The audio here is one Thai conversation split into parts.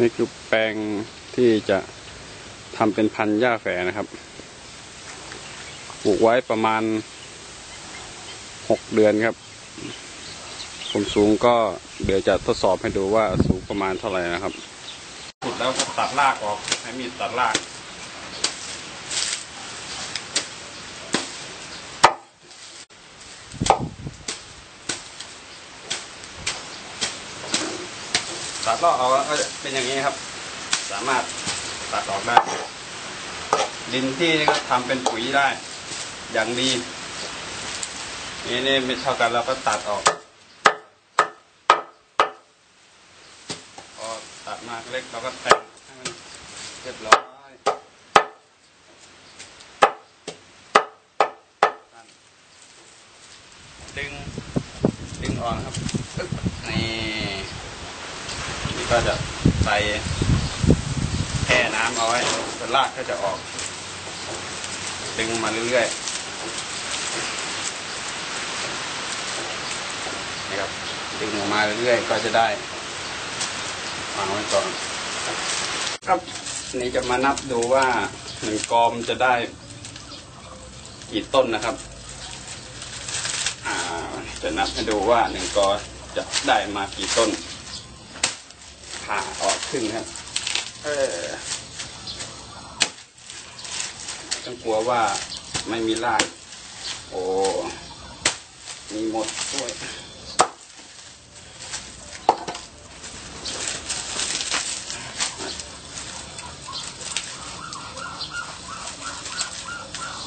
นี่คือแปลงที่จะทำเป็นพันธุ์หญ้าแฝนะครับ ปลูกไว้ประมาณหกเดือนครับ ผมสูงก็เดี๋ยวจะทดสอบให้ดูว่าสูงประมาณเท่าไหร่นะครับขุดแล้วก็ตัดรากออก ให้มีดตัดราก ตัดลอกออกแล้วก็เป็นอย่างนี้ครับ สามารถตัดออกได้ ดินที่นี่ก็ทำเป็นปุ๋ยได้ อย่างดีนี่นี่ไม่เท่ากันเราก็ตัดออกพอตัดมากเล็กเราก็แต่งให้มันเรียบร้อยดึง ดึงออกครับอึ๊บนี่นี่ ก็จะใส่แช่น้ำเอาไว้เป็นรากก็จะออก ดึงมาเรื่อยๆนี่ครับดึงออกมาเรื่อยๆก็จะได้วางไว้ก่อน ครับนี่จะมานับดูว่าหนึ่งกอมจะได้กี่ต้นนะครับจะนับให้ดูว่าหนึ่งกอจะได้มากี่ต้น ผ่าออกครึ่งครับ เออต้องกลัวว่าไม่มีราก โอ้มีหมดด้วย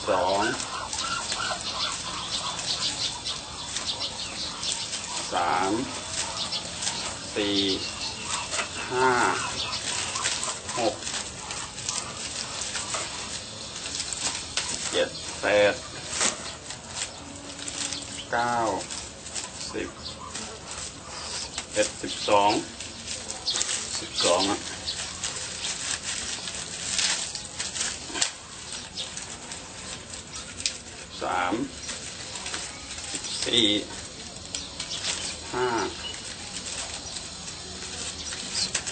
สองสามสี่ ห้าหกเจ็ดแปดเก้าสิบเอ็ดสิบสองสิบสองอะสามสิบสี่ห้า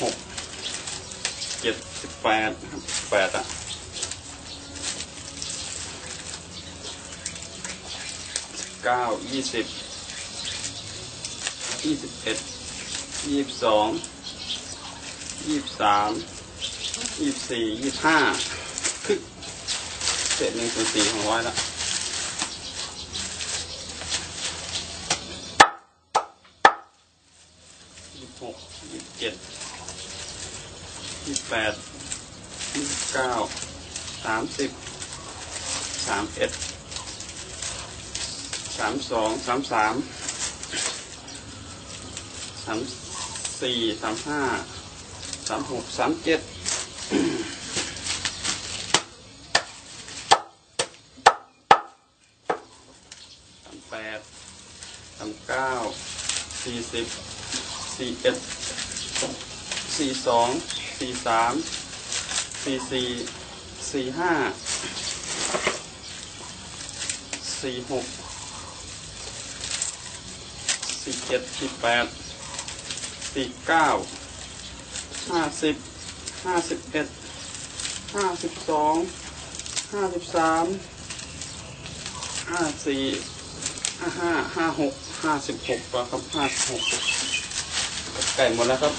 หก เจ็ดสิบแปดครับแปดอะเก้ายี่สิบยี่สิบเอ็ดยี่สิบสองยี่สิบสามยี่สิบสี่ยี่สิบห้าคือเศษหนึ่งส่วนสี่ของร้อยละยี่สิบหกยี่สิบเจ็ด ยี่สิบแปดยี่สิบเก้าสามสิบสามเอ็ดสามสองสามสามสามสี่สามห้าสามหกสามเจ็ดสามแปดสามเก้าสี่สิบสี่เอ็ดสี่สอง สี่สามสี่สี่สี่ห้าสี่หกสี่เจ็ดสี่แปดสี่เก้าห้าสิบห้าสิบเอ็ดห้าสิบสองห้าสิบสามห้าสี่ห้าห้าห้าหกห้าสิบหกครับห้าสิบหกไก่หมดแล้วครับ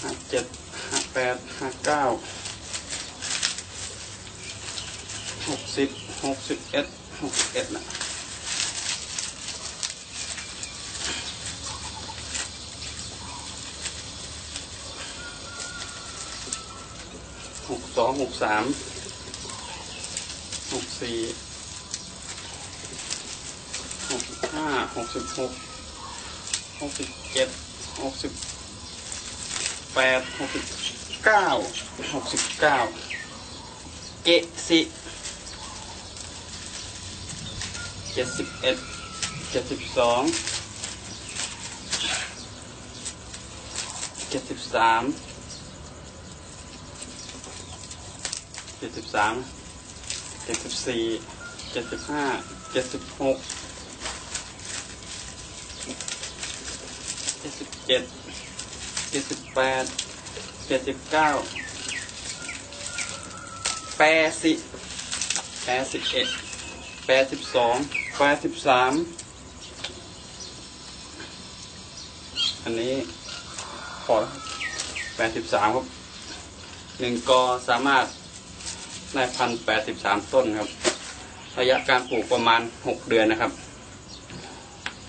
ห้าเจ็ดห้า แปดห้าเก้าหกสิบหกสิบเอ็ดหกสิบเอ็ดนะหกสองหกสามหกสี่หกห้าหกสิบหกหกสิบเจ็ดหกสิบแปดหกสิบ เก้าหกสิบเก้าเจ็ดสิเจ็ดสิบเอ็ดเจ็ดสิบสองเจ็ดสิบสามเจ็ดสิบสามเจ็ดสิบสี่เจ็ดสิบห้าเจ็ดสิบหกเจ็ดสิบเจ็ดเจ็ดสิบแปด เจ็ดสิบเก้าแปดสิบแปดสิบเอ็ดแปดสิบสองแปดสิบสามอันนี้ขอแปดสิบสามครับหนึ่งกอสามารถได้พันแปดสิบสามต้นครับ ระยะการปลูกประมาณหกเดือนนะครับ